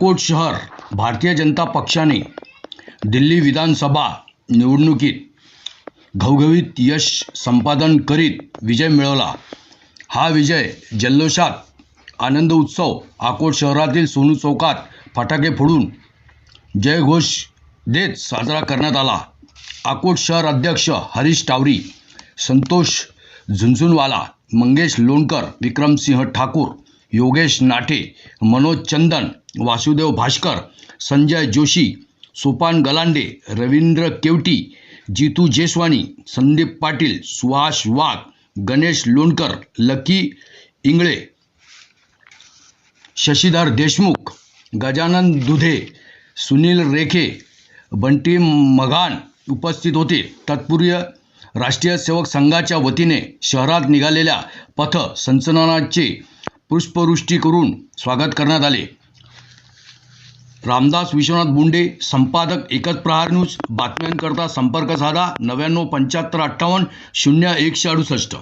राजकोट शहर भारतीय जनता पक्षाने दिल्ली विधानसभा निवडणुकीत घवघवीत यश संपादन करीत विजय मिळवला. हा विजय जल्लोषात आनंद उत्सव अकोट शहरातील सोनू चौकात फटाके फोडून जयघोष देत साजरा करण्यात आला. अकोट शहर अध्यक्ष हरीश टावरी संतोष झुंझुनवाला मंगेश लोणकर विक्रमसिंह ठाकूर योगेश नाटे मनोज चंदन वासुदेव भास्कर संजय जोशी सोपान गलांडे रवींद्र केवटी जितू जेसवानी संदीप पाटील सुहास वाघ गणेश लोणकर लकी इंगळे शशीधर देशमुख गजानन दुधे सुनील रेखे बंटी मघान उपस्थित होते. तत्पूर्वी राष्ट्रीय सेवक संघाच्या वतीने शहरात निघालेल्या पथ संचलनाचे पुष्पवृष्टी करून स्वागत करण्यात आले. रामदास विश्वनाथ बुंडे संपादक एकच प्रहार न्यूज बातम्यांकरता संपर्क साधा नव्याण्णव पंच्याहत्तर अठ्ठावन्न शून्य एकशे अडुसष्ट.